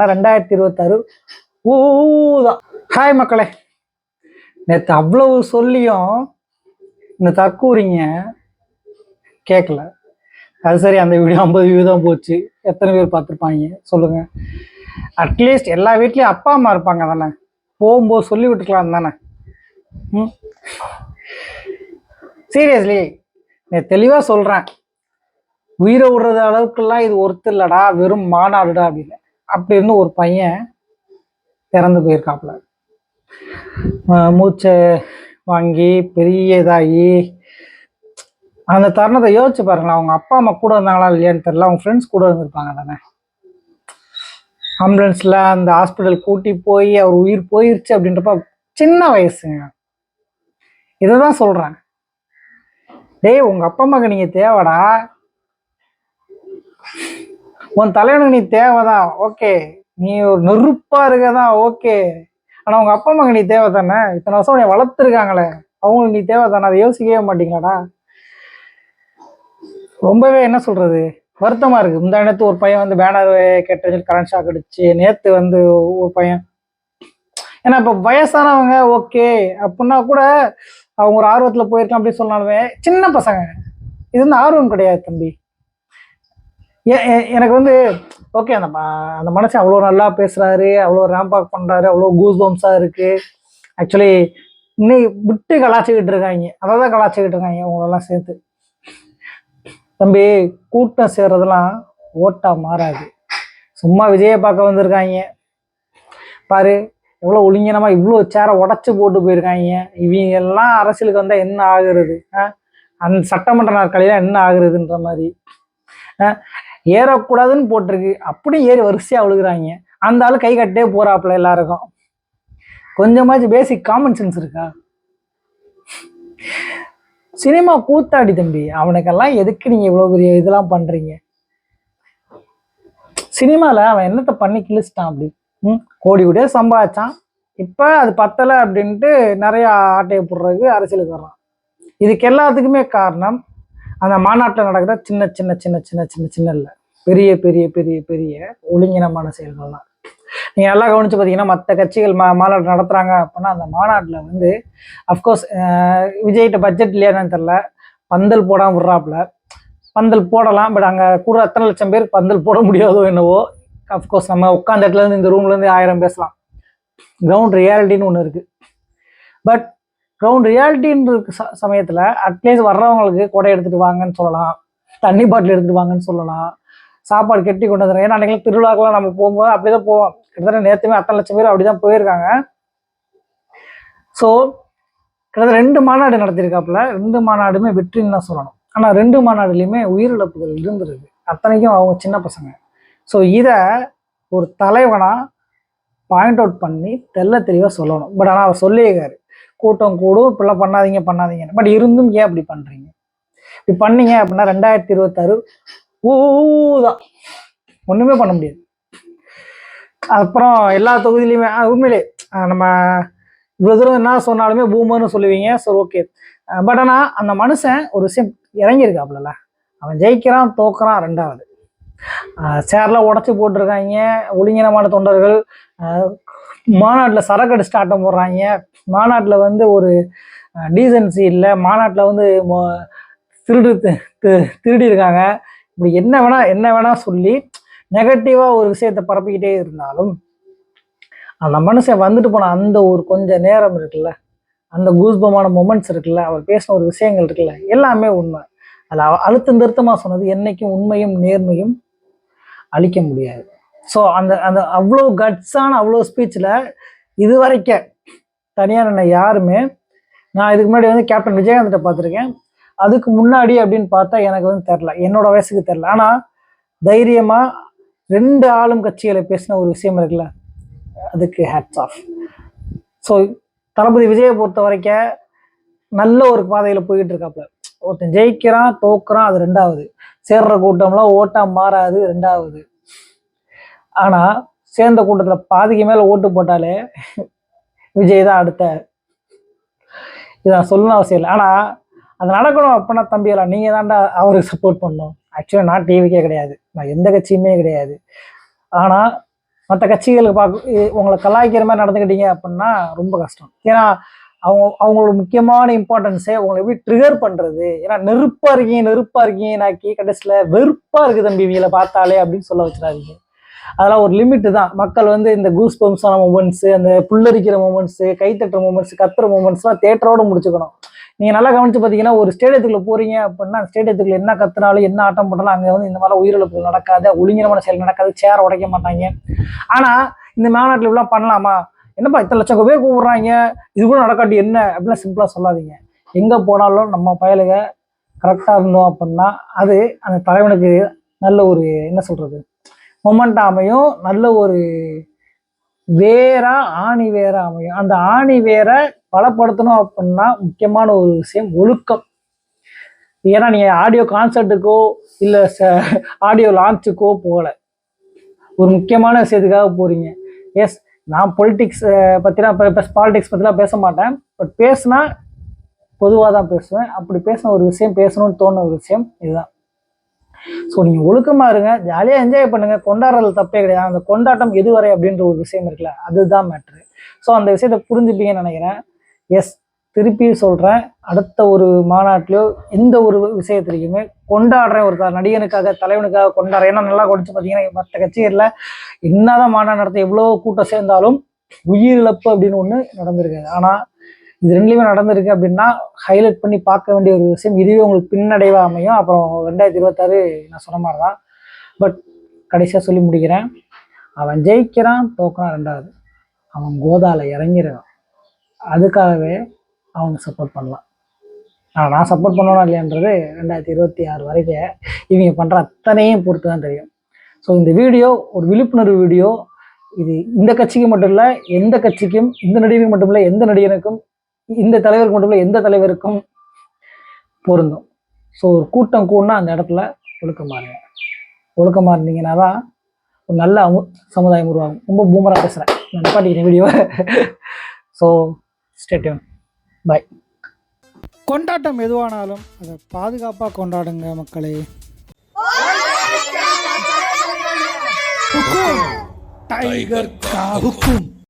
அப்படின்னா ரெண்டாயிரத்தி இருபத்தாறு ஊதான் ஹாய் மக்களே. நேற்று அவ்வளவு சொல்லியும் இந்த தற்கூறிங்க கேட்கல அது சரி அந்த வீடியோ ஐம்பது வியூ தான் போச்சு. எத்தனை பேர் பார்த்துருப்பாங்க சொல்லுங்க. அட்லீஸ்ட் எல்லா வீட்லேயும் அப்பா அம்மா இருப்பாங்க தானே. போகும்போது சொல்லி விட்டுக்கலாம் தானே. ம். சீரியஸ்லி நான் தெளிவாக சொல்கிறேன் உயிரை விடுறது அளவுக்குலாம் இது ஒருத்தர் இல்லடா வெறும் மாநாடுடா அப்படின்னு. அப்படி இருந்து ஒரு பையன் இறந்து போயிருக்காப்புல. மூச்சை வாங்கி பெரிய இதாகி அந்த தருணத்தை யோசிச்சு பாருங்களேன். அவங்க அப்பா அம்மா கூட இருந்தாங்களா இல்லையான்னு தெரில அவங்க ஃப்ரெண்ட்ஸ் கூட இருந்திருப்பாங்க தானே. ஆம்புலன்ஸில் அந்த ஹாஸ்பிட்டல் கூட்டி போய் அவர் உயிர் போயிருச்சு அப்படின்றப்ப சின்ன வயசுங்க. இதை தான் சொல்கிறேன் டேய் உங்கள் அப்பா அம்மாக்கு நீங்கள் தேவைடா. உன் தலைவனுக்கு நீ தேவைதான். ஓகே நீ ஒரு நெருப்பா இருக்கதான் ஓகே ஆனா உங்க அப்பா அம்மாக்கு நீ தேவை தானே இத்தனை வருஷம் உன்னை வளர்த்துருக்காங்களே. அவங்களுக்கு நீ தேவை தானே அதை யோசிக்கவே மாட்டீங்களாடா? ரொம்பவே என்ன சொல்றது? வருத்தமா இருக்கு. இந்த நேரத்து ஒரு பையன் வந்து பேனர் கெட்ட கரண்ட் ஷாக் அடிச்சு நேத்து வந்து ஒரு பையன். ஏன்னா இப்ப வயசானவங்க ஓகே அப்படின்னா கூட அவங்க ஒரு ஆர்வத்துல போயிருக்கலாம் அப்படின்னு சொன்னாலுமே சின்ன பசங்க. இது வந்து ஆர்வம் கிடையாது தம்பி. எனக்கு வந்து ஓகே அந்த ம- அந்த மனுஷன் அவ்வளோ நல்லா பேசுறாரு அவ்வளோ ரேம்பாக் பண்ணுறாரு பண்றாரு அவ்வளோ கூஸ் பம்ஸா இருக்கு. ஆக்சுவலி இன்னைக்கு விட்டு கலாச்சிக்கிட்டு இருக்காங்க. அதை தான் கலாச்சிக்கிட்டு இருக்காங்க அவங்களெல்லாம் சேர்த்து. தம்பி கூட்டம் சேர்றதெல்லாம் ஓட்டா மாறாது. சும்மா விஜயை பார்க்க வந்திருக்காங்க. பாரு எவ்வளோ ஒளிங்கனமாக இவ்வளோ சேரை உடச்சி போட்டு போயிருக்காங்க. இவங்க எல்லாம் அரசியலுக்கு வந்தால் என்ன ஆகுறது? ஆ? அந்த சட்டமன்ற நாற்காலியெல்லாம் என்ன ஆகுறதுன்ற மாதிரி. ஏறக்கூடாதுன்னு போட்டிருக்கு. அப்படியும் ஏறி வரிசையாக விழுகிறாங்க. அந்த ஆள் கை கட்டே போறாப்புல எல்லாருக்கும். கொஞ்சமாச்சும் பேசிக் காமன் சென்ஸ் இருக்கா? சினிமா கூத்தாடி தம்பி அவனுக்கெல்லாம் எதுக்கு நீங்க இவ்வளவு பெரிய இதெல்லாம் பண்றீங்க? சினிமால அவன் என்னத்தை பண்ணி கிழிச்சிட்டான் அப்படி? ம் கோடி கோடியா சம்பாதிச்சான். இப்ப அது பத்தலை அப்படின்ட்டு நிறைய ஆட்டையை போடுறதுக்கு அரசியலுக்கு வர்றான். இதுக்கு எல்லாத்துக்குமே காரணம் அந்த மாநாட்டில் நடக்கிற சின்ன சின்ன சின்ன சின்ன சின்ன சின்ன இல்லை. பெரிய பெரிய பெரிய பெரிய ஒழுங்கினமான செயல்கள்லாம். நீங்கள் நல்லா கவனிச்சு பார்த்தீங்கன்னா மற்ற கட்சிகள் மா மாநாடு நடத்துகிறாங்க அப்படின்னா அந்த மாநாட்டில் வந்து அஃப்கோர்ஸ் விஜய்கிட்ட பட்ஜெட் இல்லையான்னு தெரில பந்தல் போடாமல் விட்றாப்புல. பந்தல் போடலாம் பட் அங்கே கூட அத்தனை லட்சம் பேர் பந்தல் போட முடியாதோ என்னவோ அஃப்கோர்ஸ் நம்ம உட்காந்த இடத்துலேருந்து இந்த ரூம்லேருந்து ஆயிரம் பேசலாம். கிரவுண்ட் ரியாலிட்டின்னு ஒன்று இருக்குது பட் கிரவுண்ட் ரியாலிட்டின்ற ச- சமயத்தில் அட்லீஸ்ட் வர்றவங்களுக்கு கொடை எடுத்துட்டு வாங்கன்னு சொல்லலாம். தண்ணி பாட்டில் எடுத்துட்டு வாங்கன்னு சொல்லலாம். சாப்பாடு கெட்டி கொண்டு வந்துடுறேன். ஏன்னா அன்றைக்கி திருவிழாக்கெல்லாம் நம்ம போகும்போது அப்படி தான் போவோம். கிட்டத்தட்ட நேற்றுமே அத்தனை லட்சம் பேர் அப்படி தான் போயிருக்காங்க. ஸோ கிட்டத்தட்ட ரெண்டு மாநாடு நடத்தியிருக்காப்புல ரெண்டு மாநாடுமே வெற்றின்னு தான் சொல்லணும். ஆனால் ரெண்டு மாநாடுலையுமே உயிரிழப்புகள் இருந்திருக்கு. அத்தனைக்கும் அவங்க சின்ன பசங்க. ஸோ இதை ஒரு தலைவனாக பாயிண்ட் அவுட் பண்ணி தெள்ள தெளிவாக சொல்லணும். பட் ஆனால் அவர் சொல்லியிருக்காரு. கூட்டம் கூடும். இப்படிலாம் பண்ணாதீங்க பண்ணாதீங்க பட் இருந்தும் ஏன் அப்படி பண்றீங்க? இப்படி பண்ணீங்க அப்படின்னா ரெண்டாயிரத்தி இருபத்தாறு ஊதான். ஒண்ணுமே பண்ண முடியாது. அப்புறம் எல்லா தொகுதியிலையுமே உண்மையிலே நம்ம இவ்வளோ தூரம் என்ன சொன்னாலுமே பூமர்னு சொல்லுவீங்க. சரி ஓகே பட் ஆனால் அந்த மனுஷன் ஒரு விஷயம் இறங்கியிருக்காப்புல அவன் ஜெயிக்கிறான் தோக்குறான் ரெண்டாவது. சேர்லாம் உடச்சி போட்டிருக்காங்க ஒளிங்கினமான தொண்டர்கள். மாநாட்டில் சரக்கு அடிச்சு ஆட்டம் போடுறாங்க மாநாட்டில் வந்து ஒரு டீசன்சி இல்லை. மாநாட்டில் வந்து திருடு திருடி இருக்காங்க இப்படி என்ன வேணா என்ன வேணா சொல்லி நெகட்டிவாக ஒரு விஷயத்தை பரப்பிக்கிட்டே இருந்தாலும் அந்த மனுஷன் வந்துட்டு போன அந்த ஒரு கொஞ்சம் நேரம் இருக்குல்ல அந்த கூஸ்பமான மொமெண்ட்ஸ் இருக்குல்ல அவர் பேசின ஒரு விஷயங்கள் இருக்குல்ல எல்லாமே உண்மை. அதில் அழுத்தம் திருத்தமாக சொன்னது என்றைக்கும் உண்மையும் நேர்மையும் அழிக்க முடியாது. ஸோ அந்த அந்த அவ்வளோ கட்ஸான அவ்வளோ ஸ்பீச்சில் இது வரைக்கும் தனியார் என்ன யாருமே நான் இதுக்கு முன்னாடி வந்து கேப்டன் விஜயகாந்த்கிட்ட பார்த்துருக்கேன். அதுக்கு முன்னாடி அப்படின்னு பார்த்தா எனக்கு வந்து தெரில. என்னோட வயசுக்கு தெரில. ஆனால் தைரியமாக ரெண்டு ஆளும் கட்சிகளை பேசின ஒரு விஷயம் இருக்குல்ல அதுக்கு ஹேட்ஸ் ஆஃப் ஸோ தளபதி விஜயை பொறுத்த வரைக்கும் நல்ல ஒரு பாதையில் போயிட்டு இருக்காப்புல ஒருத்தன் ஜெயிக்கிறான் தோக்குறான் அது ரெண்டாவது. சேர்ற கூட்டம்லாம் ஓட்டா மாறாது ரெண்டாவது. ஆனால் சேர்ந்த கூட்டத்தில் பாதிக்கு மேலே ஓட்டு போட்டாலே விஜய் தான் அடுத்த இதை நான் சொல்லணும் அவசியம் இல்லை. ஆனால் அது நடக்கணும் அப்படின்னா தம்பியெல்லாம் நீங்கள் தான்டா அவருக்கு சப்போர்ட் பண்ணணும். ஆக்சுவலாக நான் டிவிக்கே கிடையாது. நான் எந்த கட்சியுமே கிடையாது. ஆனால் மற்ற கட்சிகளுக்கு பார்க்க உங்களை கலாய்க்கிற மாதிரி நடந்துக்கிட்டீங்க அப்படின்னா ரொம்ப கஷ்டம். ஏன்னா அவங்க அவங்களோட முக்கியமான இம்பார்ட்டன்ஸே உங்களை எப்படி ட்ரிகர் பண்ணுறது ஏன்னா நெருப்பாக இருக்கீங்க நெருப்பாக இருக்கீங்க நாக்கி கடைசியில் வெறுப்பாக இருக்குது தம்பி இவங்களை பார்த்தாலே அப்படின்னு சொல்ல வச்சுடாதீங்க. அதெல்லாம் ஒரு லிமிட்டு தான். மக்கள் வந்து இந்த கூஸ் பம்ப்ஸான மூமெண்ட்ஸு அந்த புல்லரிக்கிற மூமெண்ட்ஸு கைத்தட்டுற மூமெண்ட்ஸ் கத்துற மூமெண்ட்ஸ்லாம் தேட்டரோடு முடிச்சுக்கணும். நீங்கள் நல்லா கவனிச்சு பார்த்தீங்கன்னா ஒரு ஸ்டேடியத்துக்குள்ள போறீங்க அப்படின்னா அந்த ஸ்டேடியத்துக்குள்ள என்ன கத்துனாலும் என்ன ஆட்டம் பண்ணாலும் அங்கே வந்து இந்த மாதிரி உயிரிழப்புகள் நடக்காது. ஒழுங்கினமான செயல் நடக்காது. சேர் உடைக்க மாட்டாங்க. ஆனால் இந்த மாநாட்டில் இப்படிலாம் பண்ணலாமா? என்னப்பா இத்தனை லட்சம் பேர் கூப்பிடுறாங்க. இது கூட நடக்காட்டி என்ன? அப்படிலாம் சிம்பிளாக சொல்லாதீங்க. எங்கே போனாலும் நம்ம பயலுக கரெக்டாக இருந்தோம் அப்படின்னா அது அந்த தலைவனுக்கு நல்ல ஒரு என்ன சொல்கிறது மொமெண்ட் அமையும் நல்ல ஒரு வேரா ஆணி வேற அமையும். அந்த ஆணி வேரை பலப்படுத்தணும் அப்படின்னா முக்கியமான ஒரு விஷயம் ஒழுக்கம். ஏன்னா நீங்கள் ஆடியோ கான்சர்ட்டுக்கோ இல்லை ஆடியோ லான்ச்சுக்கோ போகல. ஒரு முக்கியமான விஷயத்துக்காக போகிறீங்க எஸ் நான் பொலிட்டிக்ஸ் பற்றிலாம் பாலிடிக்ஸ் பற்றிலாம் பேச மாட்டேன். பட் பேசுனா பொதுவாக தான் பேசுவேன். அப்படி பேசின ஒரு விஷயம் பேசணும்னு தோணுன ஒரு விஷயம் இதுதான். ஸோ நீங்கள் ஒழுக்கமாக இருங்க ஜாலியாக என்ஜாய் பண்ணுங்கள் கொண்டாடுறது தப்பே கிடையாது. அந்த கொண்டாட்டம் எது வரை அப்படின்ற ஒரு விஷயம் இருக்குல்ல அதுதான் மேட்ரு ஸோ அந்த விஷயத்தை புரிஞ்சுப்பீங்கன்னு நினைக்கிறேன். எஸ் திருப்பி சொல்கிறேன் அடுத்த ஒரு மாநாட்டிலோ எந்த ஒரு விஷயத்துலையுமே கொண்டாடுறேன். ஒரு நடிகனுக்காக தலைவனுக்காக கொண்டாடுறேன். ஏன்னா நல்லா குடிச்சு பார்த்தீங்கன்னா மற்ற கட்சிகளில் என்னதான் மாநாடு நடத்த எவ்வளோ கூட்டம் சேர்ந்தாலும் உயிரிழப்பு அப்படின்னு ஒன்று நடந்திருக்காது. ஆனால் இது ரெண்டுலையுமே நடந்திருக்கு அப்படின்னா ஹைலைட் பண்ணி பார்க்க வேண்டிய ஒரு விஷயம். இதுவே உங்களுக்கு பின்னடைவாக அமையும். அப்புறம் ரெண்டாயிரத்தி இருபத்தாறு நான் சொன்ன மாதிரி தான் பட் கடைசியாக சொல்லி முடிக்கிறேன். அவன் ஜெயிக்கிறான் தோக்கிறான் ரெண்டாவது. அவன் கோதால இறங்கிடுறான். அதுக்காகவே அவங்க சப்போர்ட் பண்ணலாம். ஆனால் நான் சப்போர்ட் பண்ணணும் இல்லையான்றது ரெண்டாயிரத்தி இருபத்தி ஆறு வரைக்கும் இவங்க பண்ணுற அத்தனையும் பொறுத்து தான் தெரியும். ஸோ இந்த வீடியோ ஒரு விழிப்புணர்வு வீடியோ. இது இந்த கட்சிக்கு மட்டும் இல்லை எந்த கட்சிக்கும் இந்த நடிகருக்கு மட்டும் இல்லை எந்த நடிகனுக்கும் இந்த தலைவருக்கு மட்டும் இல்லை எந்த தலைவருக்கும் பொருந்தும். ஸோ ஒரு கூட்டம் கூடனா அந்த இடத்துல ஒழுக்கமா இருங்க ஒழுக்கமா இருந்தீங்கன்னா தான் ஒரு நல்ல அமு சமுதாயம் உருவாகும். ரொம்ப பூமராக பேசுகிறேன் நான் நிப்பாட்டிக்கிறேன் video so stay tuned bye கொண்டாட்டம் எதுவானாலும் அதை பாதுகாப்பாக கொண்டாடுங்க மக்களே. டைகர் கா ஹுக்கும்.